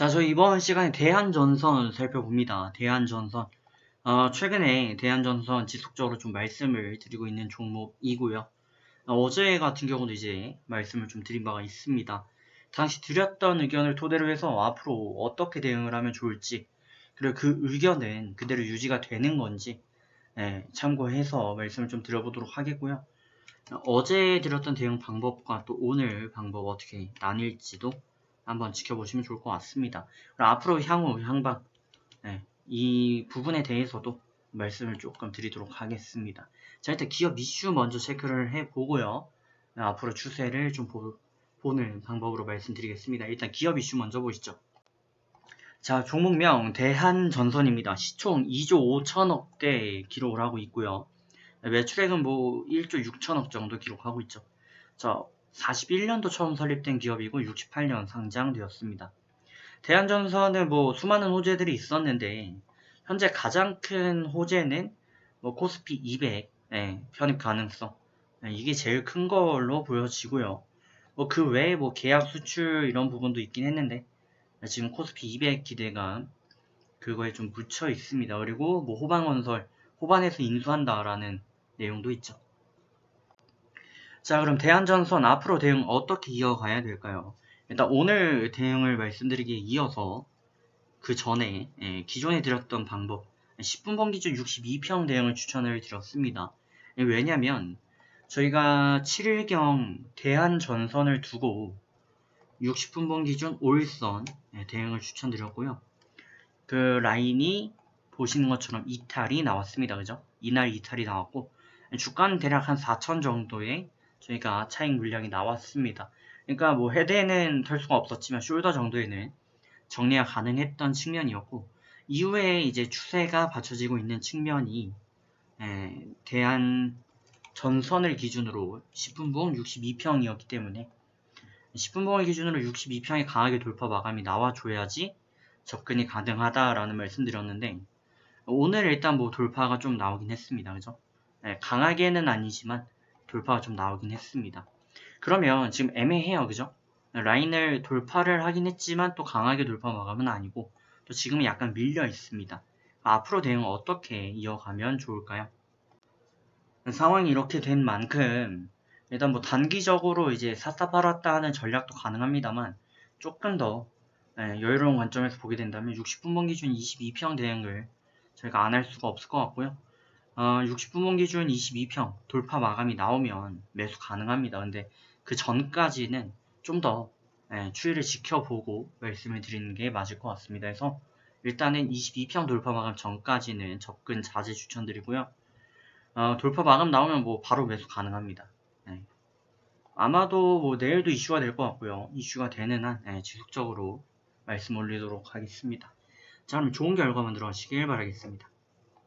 자, 저희 이번 시간에 대한전선 살펴봅니다. 대한전선. 어, 최근에 대한전선 지속적으로 좀 말씀을 드리고 있는 종목이고요. 어, 제 같은 경우도 이제 말씀을 좀 드린 바가 있습니다. 당시 드렸던 의견을 토대로 해서 앞으로 어떻게 대응을 하면 좋을지, 그리고 그 의견은 그대로 유지가 되는 건지, 예, 참고해서 말씀을 좀 드려보도록 하겠고요. 어, 어제 드렸던 대응 방법과 또 오늘 방법 어떻게 나뉠지도 한번 지켜보시면 좋을 것 같습니다. 앞으로 향후 향방 네, 이 부분에 대해서도 말씀을 조금 드리도록 하겠습니다. 자 일단 기업 이슈 먼저 체크를 해보고요. 네, 앞으로 추세를 좀 보, 보는 방법으로 말씀드리겠습니다. 일단 기업 이슈 먼저 보시죠. 자 종목명 대한전선입니다. 시총 2조 5천억대 기록을 하고 있고요. 네, 매출액은 뭐 1조 6천억 정도 기록하고 있죠. 자 41년도 처음 설립된 기업이고 68년 상장되었습니다. 대한전선은 뭐 수많은 호재들이 있었는데 현재 가장 큰 호재는 뭐 코스피 200 예, 편입 가능성 예, 이게 제일 큰 걸로 보여지고요. 뭐 그 외에 뭐 계약 수출 이런 부분도 있긴 했는데 지금 코스피 200 기대감 그거에 좀 묻혀 있습니다. 그리고 뭐 호방건설 호반에서 인수한다라는 내용도 있죠. 자, 그럼 대한전선 앞으로 대응 어떻게 이어가야 될까요? 일단 오늘 대응을 말씀드리기에 이어서 그 전에 예, 기존에 드렸던 방법 10분 번 기준 62평 대응을 추천을 드렸습니다. 예, 왜냐면 저희가 7일경 대한전선을 두고 60분 번 기준 올선 예, 대응을 추천드렸고요. 그 라인이 보시는 것처럼 이탈이 나왔습니다. 그죠? 이날 이탈이 나왔고 주가는 대략 한 4천 정도의 저희가 차익 물량이 나왔습니다. 그러니까 뭐 헤드에는 털 수가 없었지만 숄더 정도에는 정리가 가능했던 측면이었고 이후에 이제 추세가 받쳐지고 있는 측면이 에, 대한 전선을 기준으로 10분봉 62평이었기 때문에 10분봉을 기준으로 62평의 강하게 돌파 마감이 나와줘야지 접근이 가능하다라는 말씀드렸는데 오늘 일단 뭐 돌파가 좀 나오긴 했습니다. 그죠? 네, 강하게는 아니지만 돌파가 좀 나오긴 했습니다. 그러면 지금 애매해요. 그죠? 라인을 돌파를 하긴 했지만 또 강하게 돌파 마감은 아니고 또 지금은 약간 밀려 있습니다. 앞으로 대응 어떻게 이어가면 좋을까요? 상황이 이렇게 된 만큼 일단 뭐 단기적으로 이제 샀다 팔았다 하는 전략도 가능합니다만 조금 더 예, 여유로운 관점에서 보게 된다면 60분봉 기준 22평 대응을 저희가 안 할 수가 없을 것 같고요. 어, 60분봉 기준 22평 돌파 마감이 나오면 매수 가능합니다. 근데 그 전까지는 좀더 예, 추이를 지켜보고 말씀을 드리는 게 맞을 것 같습니다. 그래서 일단은 22평 돌파 마감 전까지는 접근 자제 추천드리고요. 어, 돌파 마감 나오면 뭐 바로 매수 가능합니다. 예. 아마도 뭐 내일도 이슈가 될 것 같고요. 이슈가 되는 한 예, 지속적으로 말씀 올리도록 하겠습니다. 자 그럼 좋은 결과 만 들어 가시길 바라겠습니다.